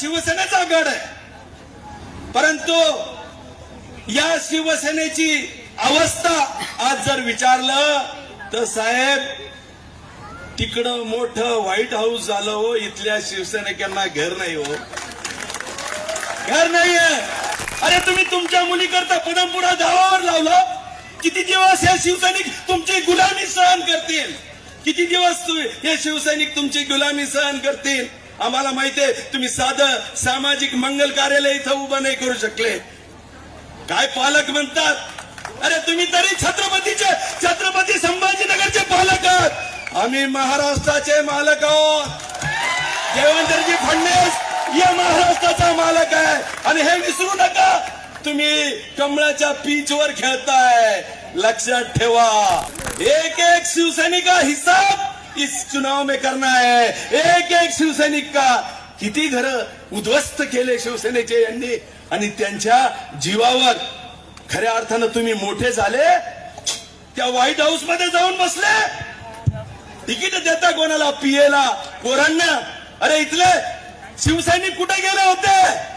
शिवसेनेचा गड आहे. परंतु या शिवसेनेची अवस्था आज जर विचारलं तर साहेब तिकडं मोठं व्हाईट हाऊस झालं हो इथल्या शिवसैनिकांना घर नाही हो. घर नाहीये अरे तुम्ही तुमच्या मुलीकरता पदमपुरा धावावर लावलं? किती दिवस हे शिवसैनिक तुमची गुलामी सहन करतील? किती दिवस हे शिवसैनिक तुमची गुलामी सहन करतील? आम्हाला माहितीये तुम्ही साधं सामाजिक मंगल कार्यालय इथं उभं नाही करू शकले. काय पालक म्हणतात? अरे तुम्ही तरी छत्रपतीचे छत्रपती संभाजीनगरचे पालक आहात. आम्ही महाराष्ट्राचे मालक आहोत. देवेंद्रजी फडणवीस या महाराष्ट्राचा मालक आहे. आणि हे विसरू नका तुम्ही कमळाच्या पीच वर खेळताय. लक्षात ठेवा. एक एक शिवसैनिक हिसाब इस चुनाव में करना है। एक एक शिवसैनिक का किती घर उद्ध्वस्त केले शिवसेनेचे यांनी? आणि त्यांच्या जीवावर खऱ्या अर्थानं तुम्ही मोठे झाले त्या व्हाईट हाऊसमध्ये जाऊन बसले. तिकीट देता कोणाला? पीएला पोरांना. अरे इथले शिवसैनिक कुठे गेले होते?